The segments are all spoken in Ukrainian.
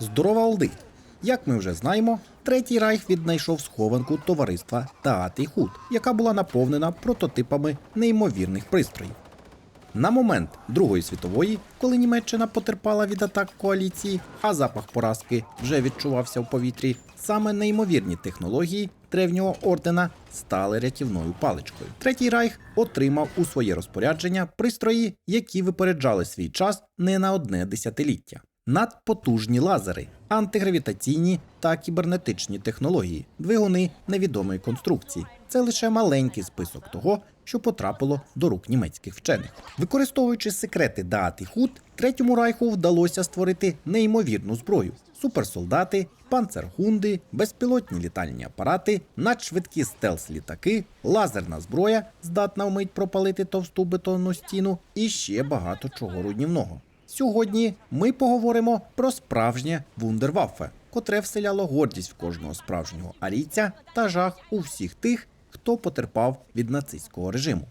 Здорова Олди! Як ми вже знаємо, третій райх віднайшов схованку товариства Таатий Худ, яка була наповнена прототипами неймовірних пристроїв. На момент Другої світової, коли Німеччина потерпала від атак коаліції, а запах поразки вже відчувався в повітрі, саме неймовірні технології древнього ордена стали рятівною паличкою. Третій райх отримав у своє розпорядження пристрої, які випереджали свій час не на одне десятиліття. Надпотужні лазери, антигравітаційні та кібернетичні технології, двигуни невідомої конструкції. Це лише маленький список того, що потрапило до рук німецьких вчених. Використовуючи секрети Даат і Худ, третьому райху вдалося створити неймовірну зброю: суперсолдати, панцергунди, безпілотні літальні апарати, надшвидкі стелс-літаки, лазерна зброя, здатна вмить пропалити товсту бетонну стіну, і ще багато чого руйнівного. Сьогодні ми поговоримо про справжнє вундерваффе, котре вселяло гордість в кожного справжнього арійця та жах у всіх тих, хто потерпав від нацистського режиму.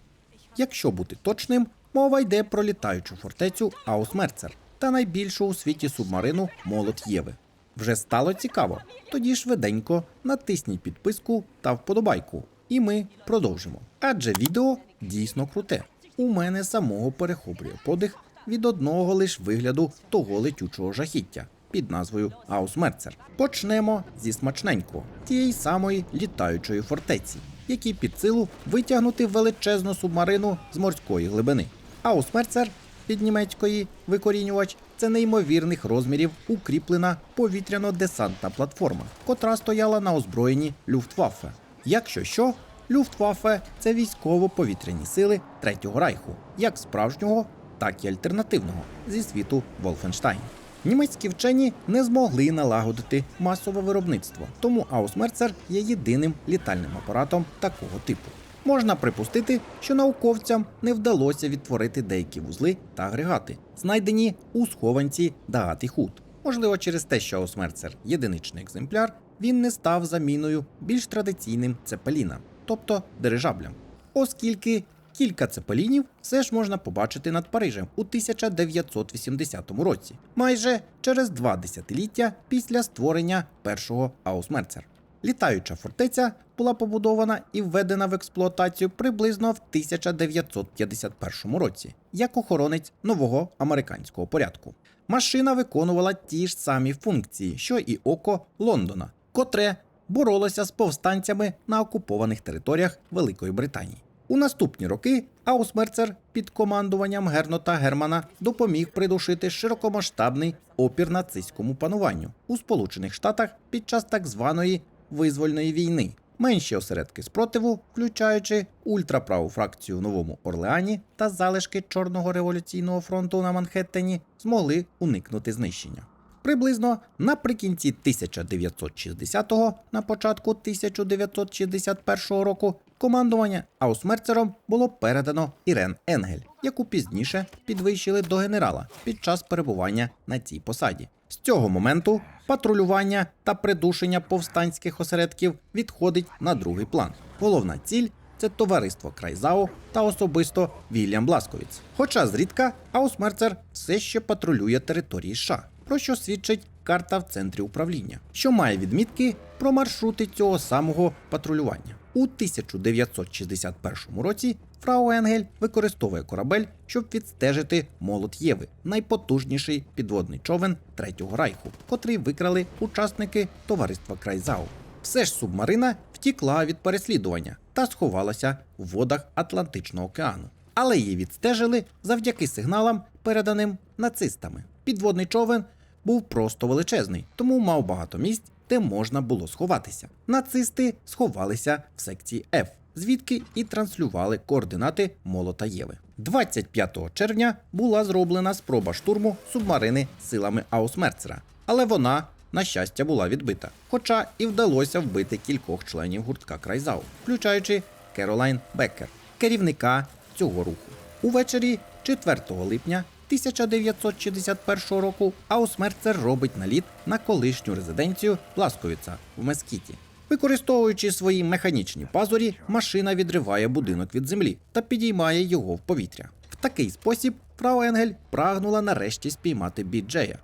Якщо бути точним, мова йде про літаючу фортецю Аусмерцер та найбільшу у світі субмарину Молот Єви. Вже стало цікаво. Тоді швиденько натисніть підписку та вподобайку, і ми продовжимо. Адже відео дійсно круте. У мене самого перехоплює подих від одного лиш вигляду того летючого жахіття під назвою Аусмерцер. Почнемо зі смачненького тієї самої літаючої фортеці, якій під силу витягнути величезну субмарину з морської глибини. Аусмерцер від німецької викорінювач це неймовірних розмірів укріплена повітряно-десантна платформа, котра стояла на озброєнні Люфтваффе. Якщо що, Люфтваффе це військово-повітряні сили Третього Райху, як справжнього, так і альтернативного зі світу Волфенштайн. Німецькі вчені не змогли налагодити масове виробництво, тому Аусмерцер є єдиним літальним апаратом такого типу. Можна припустити, що науковцям не вдалося відтворити деякі вузли та агрегати, знайдені у схованці Даат і Худ. Можливо, через те, що Аусмерцер єдиничний екземпляр, він не став заміною більш традиційним цепелінам, тобто дирижаблям. Оскільки кілька цепелінів все ж можна побачити над Парижем у 1980 році, майже через два десятиліття після створення першого Аусмерцер. Літаюча фортеця була побудована і введена в експлуатацію приблизно в 1951 році як охоронець нового американського порядку. Машина виконувала ті ж самі функції, що і око Лондона, котре боролося з повстанцями на окупованих територіях Великої Британії. У наступні роки Аусмерцер під командуванням Гернота Германа допоміг придушити широкомасштабний опір нацистському пануванню у Сполучених Штатах під час так званої визвольної війни. Менші осередки спротиву, включаючи ультраправу фракцію в Новому Орлеані та залишки Чорного революційного фронту на Манхеттені, змогли уникнути знищення. Приблизно наприкінці 1960-го, на початку 1961 року, командування Аусмерцером було передано Ірен Енгель, яку пізніше підвищили до генерала під час перебування на цій посаді. З цього моменту патрулювання та придушення повстанських осередків відходить на другий план. Головна ціль це товариство Крайзау та особисто Вільям Бласковіц. Хоча зрідка Аусмерцер все ще патрулює території США, про що свідчить карта в центрі управління, що має відмітки про маршрути цього самого патрулювання. У 1961 році Фрау Енгель використовує корабель, щоб відстежити молот Єви, найпотужніший підводний човен Третього Райху, котрий викрали учасники товариства Крайзау. Все ж субмарина втікла від переслідування та сховалася в водах Атлантичного океану. Але її відстежили завдяки сигналам, переданим нацистами. Підводний човен був просто величезний, тому мав багато місць, де можна було сховатися. Нацисти сховалися в секції F, звідки і транслювали координати молота Єви. 25 червня була зроблена спроба штурму субмарини силами Аусмерцера, але вона, на щастя, була відбита. Хоча і вдалося вбити кількох членів гуртка Крайзау, включаючи Керолайн Беккер, керівника цього руху. Увечері 4 липня 1961 року Аусмерцер робить наліт на колишню резиденцію Бласковіца в Мескіті. Використовуючи свої механічні пазурі, машина відриває будинок від землі та підіймає його в повітря. В такий спосіб Фрау Енгель прагнула нарешті спіймати Біджея.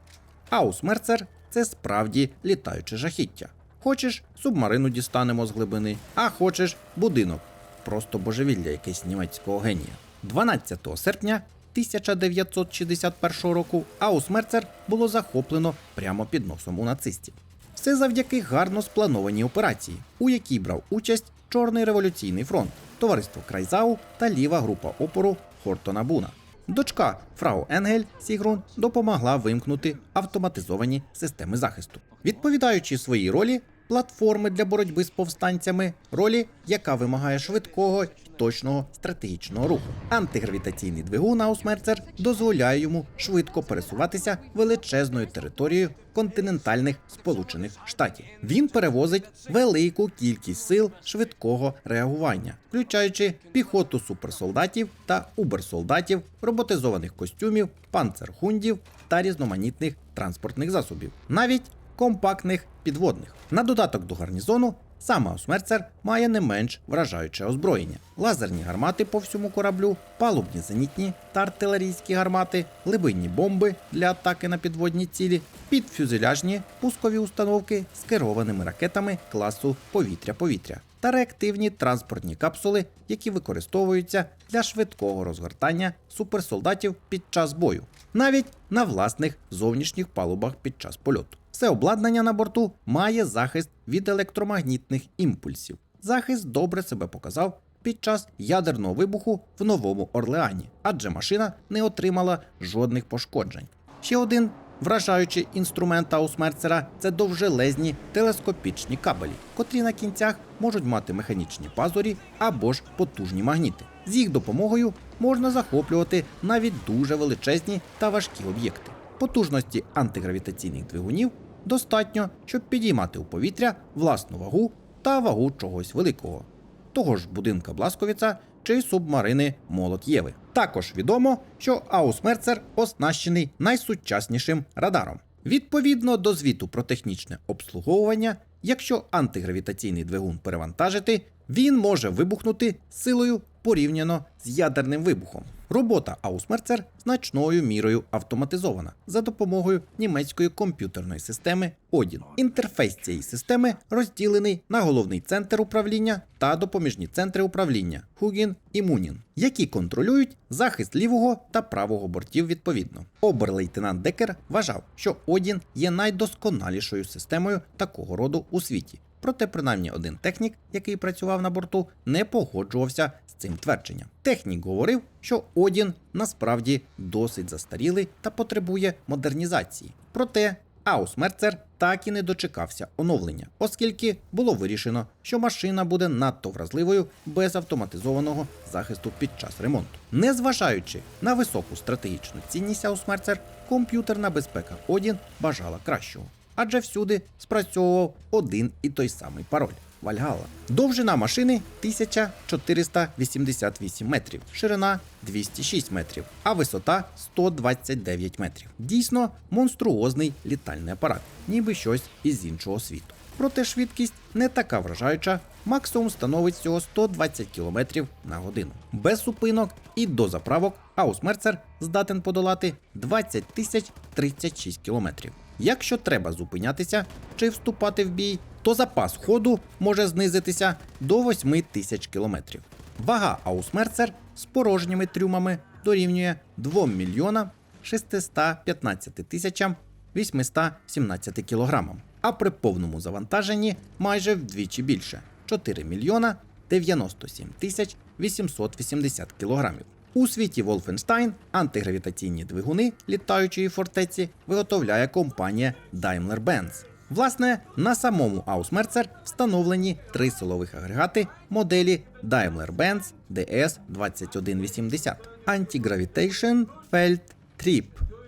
Аусмерцер це справді літаюче жахіття. Хочеш, субмарину дістанемо з глибини, а хочеш будинок. Просто божевілля якесь німецького генія. 12 серпня 1961 року Аусмерцер було захоплено прямо під носом у нацистів. Все завдяки гарно спланованій операції, у якій брав участь Чорний революційний фронт, товариство Крайзау та ліва група опору Хортона Буна. Дочка Фрау Енгель Сігрун допомогла вимкнути автоматизовані системи захисту, відповідаючи своїй ролі платформи для боротьби з повстанцями, ролі, яка вимагає швидкого точного стратегічного руху. Антигравітаційний двигун Аусмерцер дозволяє йому швидко пересуватися величезною територією континентальних Сполучених Штатів. Він перевозить велику кількість сил швидкого реагування, включаючи піхоту суперсолдатів та уберсолдатів, роботизованих костюмів, панцерхундів та різноманітних транспортних засобів, навіть компактних підводних. На додаток до гарнізону сам Аусмерцер має не менш вражаюче озброєння: лазерні гармати по всьому кораблю, палубні зенітні та артилерійські гармати, глибинні бомби для атаки на підводні цілі, підфюзеляжні пускові установки з керованими ракетами класу повітря-повітря та реактивні транспортні капсули, які використовуються для швидкого розгортання суперсолдатів під час бою, навіть на власних зовнішніх палубах під час польоту. Все обладнання на борту має захист від електромагнітних імпульсів. Захист добре себе показав під час ядерного вибуху в Новому Орлеані, адже машина не отримала жодних пошкоджень. Ще один вражаючий інструмент Аусмерцера це довжелезні телескопічні кабелі, котрі на кінцях можуть мати механічні пазурі або ж потужні магніти. З їх допомогою можна захоплювати навіть дуже величезні та важкі об'єкти. Потужності антигравітаційних двигунів достатньо, щоб підіймати у повітря власну вагу та вагу чогось великого, того ж будинка Бласковіца чи субмарини Молот Єви. Також відомо, що Аусмерцер оснащений найсучаснішим радаром. Відповідно до звіту про технічне обслуговування, якщо антигравітаційний двигун перевантажити, він може вибухнути силою порівняно з ядерним вибухом. Робота Аусмерцер значною мірою автоматизована за допомогою німецької комп'ютерної системи Odin. Інтерфейс цієї системи розділений на головний центр управління та допоміжні центри управління Хугін і Мунін, які контролюють захист лівого та правого бортів відповідно. Обер-лейтенант Декер вважав, що Odin є найдосконалішою системою такого роду у світі. Проте, принаймні, один технік, який працював на борту, не погоджувався з цим твердженням. Технік говорив, що Одін насправді досить застарілий та потребує модернізації. Проте Аусмерцер так і не дочекався оновлення, оскільки було вирішено, що машина буде надто вразливою без автоматизованого захисту під час ремонту. Незважаючи на високу стратегічну цінність Аусмерцер, комп'ютерна безпека Одін бажала кращого адже всюди спрацьовував один і той самий пароль. Вальгала. Довжина машини 1488 метрів, ширина 206 метрів, а висота 129 метрів. Дійсно монструозний літальний апарат, ніби щось із іншого світу. Проте швидкість не така вражаюча, максимум становить всього 120 км на годину. Без зупинок і до заправок Аусмерцер здатен подолати 20 тисяч 36 кілометрів. Якщо треба зупинятися чи вступати в бій, то запас ходу може знизитися до 8 тисяч кілометрів. Вага Аусмерцер з порожніми трюмами дорівнює 2 мільйона 615 тисячам 817 кілограмам, а при повному завантаженні майже вдвічі більше 4 мільйона 97 тисяч 880 кілограмів. У світі Wolfenstein антигравітаційні двигуни літаючої фортеці виготовляє компанія Daimler-Benz. Власне, на самому Аусмерцер встановлені три силових агрегати моделі Daimler-Benz DS2180 Anti-Gravitation Felt Trip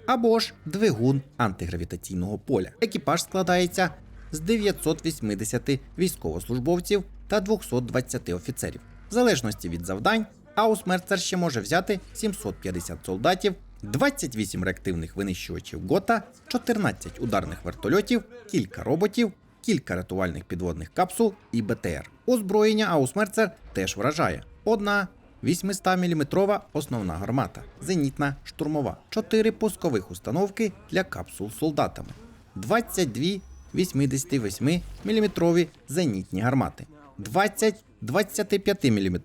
або ж двигун антигравітаційного поля. Екіпаж складається з 980 військовослужбовців та 220 офіцерів. В залежності від завдань, Аусмерцер ще може взяти 750 солдатів, 28 реактивних винищувачів ГОТА, 14 ударних вертольотів, кілька роботів, кілька рятувальних підводних капсул і БТР. Озброєння Аусмерцер теж вражає. Одна 800-мм основна гармата, зенітна штурмова, 4 пускових установки для капсул з солдатами, 22 88 мм зенітні гармати, 20 25 мм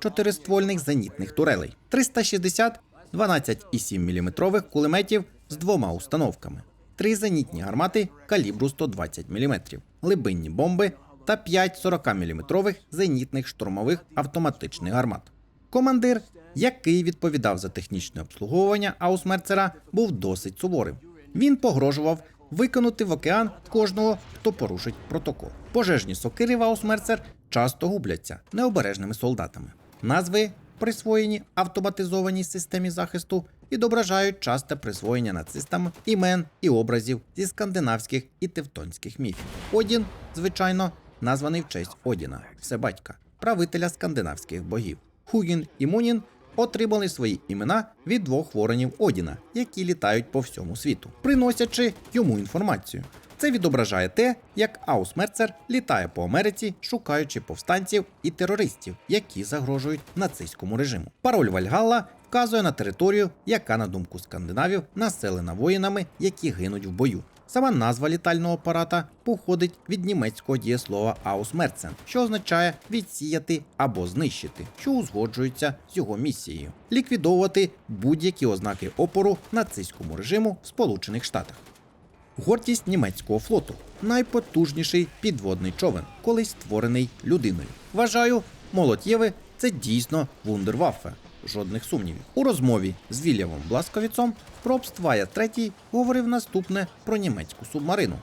чотириствольних зенітних турелей, 360 12,7 мм кулеметів з двома установками, 3 зенітні гармати калібру 120 мм, глибинні бомби та 5 40 мм зенітних штурмових автоматичних гармат. Командир, який відповідав за технічне обслуговування Аусмерцера, був досить суворим. Він погрожував викинути в океан кожного, хто порушить протокол. Пожежні сокири в Аусмерцер часто губляться необережними солдатами. Назви, присвоєні автоматизованій системі захисту, відображають часте присвоєння нацистам імен і образів зі скандинавських і тевтонських міфів. Одін, звичайно, названий в честь Одіна, всебатька, правителя скандинавських богів. Хугін і Мунін отримали свої імена від двох воронів Одіна, які літають по всьому світу, приносячи йому інформацію. Це відображає те, як Аусмерцер літає по Америці, шукаючи повстанців і терористів, які загрожують нацистському режиму. Пароль Вальгалла вказує на територію, яка, на думку скандинавів, населена воїнами, які гинуть в бою. Сама назва літального апарата походить від німецького дієслова «ausmerzen», що означає відсіяти або знищити, що узгоджується з його місією ліквідовувати будь-які ознаки опору нацистському режиму в Сполучених Штатах. Гордість німецького флоту найпотужніший підводний човен, колись створений людиною. Вважаю, молот Єви це дійсно вундерваффе. Жодних сумнівів. У розмові з Вільямом Бласковіцом Пробствая третій говорив наступне про німецьку субмарину.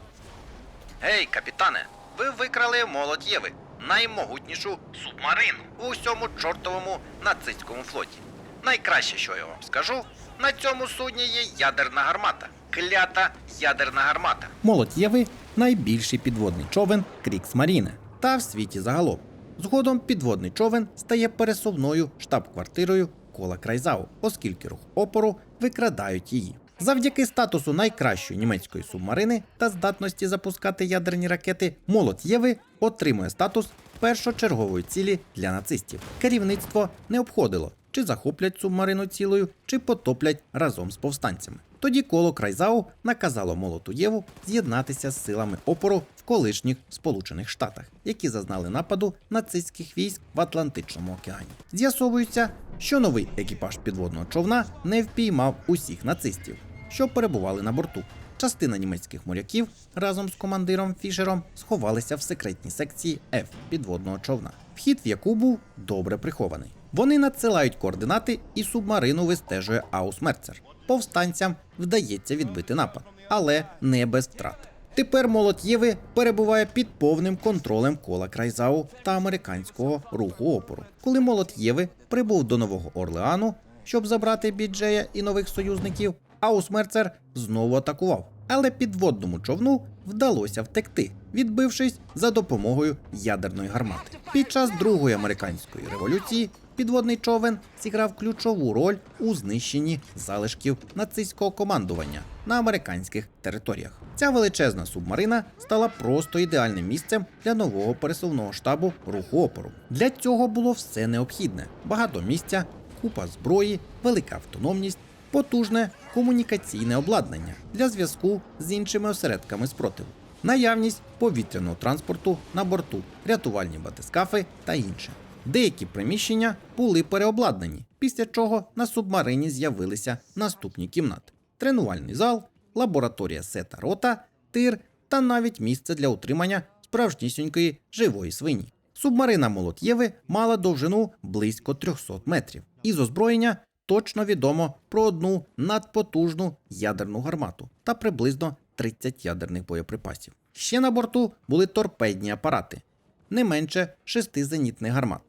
Гей, капітане, ви викрали молот Єви, наймогутнішу субмарину у усьому чортовому нацистському флоті. Найкраще, що я вам скажу, на цьому судні є ядерна гармата. Клята ядерна гармата. Молот Єви найбільший підводний човен Кріксмаріне та в світі загалом. Згодом підводний човен стає пересувною штаб-квартирою кола Крайзау, оскільки рух опору викрадають її. Завдяки статусу найкращої німецької субмарини та здатності запускати ядерні ракети, молот Єви отримує статус першочергової цілі для нацистів. Керівництво не обходило, чи захоплять субмарину цілою, чи потоплять разом з повстанцями. Тоді коло Крайзау наказало молоту Єву з'єднатися з силами опору в колишніх Сполучених Штатах, які зазнали нападу нацистських військ в Атлантичному океані. З'ясовується, що новий екіпаж підводного човна не впіймав усіх нацистів, що перебували на борту. Частина німецьких моряків разом з командиром Фішером сховалися в секретній секції F підводного човна, вхід в яку був добре прихований. Вони надсилають координати і субмарину вистежує Аусмерцер. Повстанцям вдається відбити напад, але не без втрат. Тепер молот Єви перебуває під повним контролем кола Крайзау та американського руху опору. Коли молот Єви прибув до Нового Орлеану, щоб забрати Біджея і нових союзників, Аусмерцер знову атакував. Але підводному човну вдалося втекти, відбившись за допомогою ядерної гармати. Під час Другої американської революції підводний човен зіграв ключову роль у знищенні залишків нацистського командування на американських територіях. Ця величезна субмарина стала просто ідеальним місцем для нового пересувного штабу руху опору. Для цього було все необхідне: багато місця, купа зброї, велика автономність, потужне комунікаційне обладнання для зв'язку з іншими осередками спротиву, наявність повітряного транспорту на борту, рятувальні батискафи та інше. Деякі приміщення були переобладнані, після чого на субмарині з'явилися наступні кімнати: тренувальний зал, лабораторія сета рота, тир та навіть місце для утримання справжнісінької живої свині. Субмарина Молот Єви мала довжину близько 300 метрів. Із озброєння точно відомо про одну надпотужну ядерну гармату та приблизно 30 ядерних боєприпасів. Ще на борту були торпедні апарати, не менше шести зенітних гармат.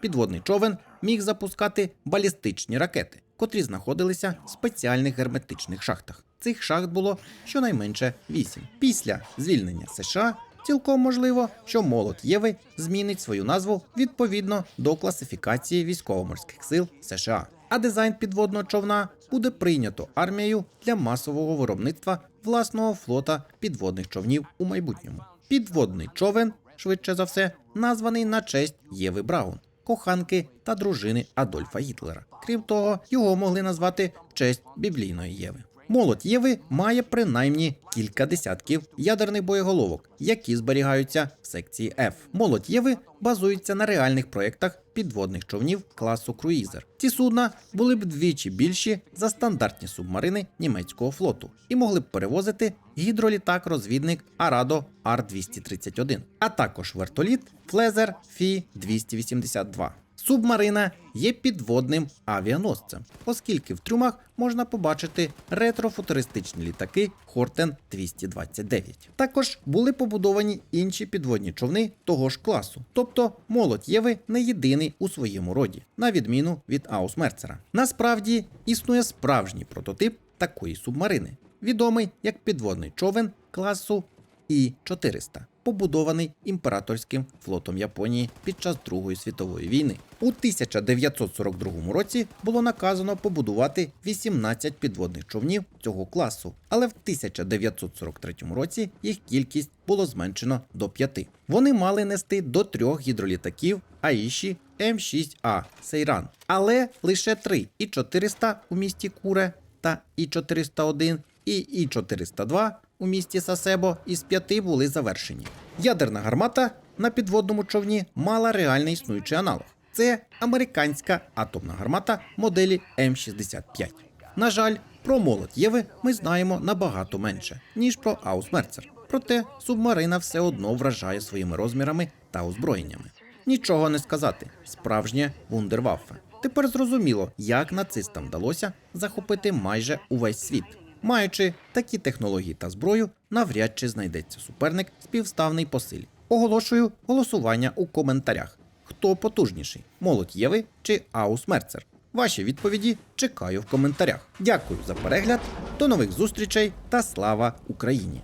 Підводний човен міг запускати балістичні ракети, котрі знаходилися в спеціальних герметичних шахтах. Цих шахт було щонайменше вісім. Після звільнення США цілком можливо, що молот Єви змінить свою назву відповідно до класифікації військово-морських сил США. А дизайн підводного човна буде прийнято армією для масового виробництва власного флота підводних човнів у майбутньому. Підводний човен, швидше за все, названий на честь Єви Браун, коханки та дружини Адольфа Гітлера. Крім того, його могли назвати в честь біблійної Єви. Молот Єви має принаймні кілька десятків ядерних боєголовок, які зберігаються в секції F. Молот Єви базується на реальних проєктах підводних човнів класу круїзер. Ці судна були б вдвічі більші за стандартні субмарини німецького флоту і могли б перевозити гідролітак-розвідник Арадо Ар-231, а також вертоліт Флезер Фі 282. Субмарина є підводним авіаносцем, оскільки в трюмах можна побачити ретрофутуристичні літаки Хортен 229. Також були побудовані інші підводні човни того ж класу, тобто молот Єви не єдиний у своєму роді, на відміну від Аус Мерцера. Насправді існує справжній прототип такої субмарини, відомий як підводний човен класу І-400, побудований імператорським флотом Японії під час Другої світової війни. У 1942 році було наказано побудувати 18 підводних човнів цього класу, але в 1943 році їх кількість було зменшено до 5. Вони мали нести до трьох гідролітаків Аїші М6А Сейран, але лише 3 і 400 у місті Куре та І-401 і І-402 у місті Сасебо із п'яти були завершені. Ядерна гармата на підводному човні мала реальний існуючий аналог. Це американська атомна гармата моделі М65. На жаль, про молот Єви ми знаємо набагато менше, ніж про Аусмерцер. Проте субмарина все одно вражає своїми розмірами та озброєннями. Нічого не сказати, справжнє вундерваффе. Тепер зрозуміло, як нацистам вдалося захопити майже увесь світ. Маючи такі технології та зброю, навряд чи знайдеться суперник співставний по силі. Оголошую голосування у коментарях. Хто потужніший молот Єви чи Аус Мерцер? Ваші відповіді чекаю в коментарях. Дякую за перегляд, до нових зустрічей та слава Україні!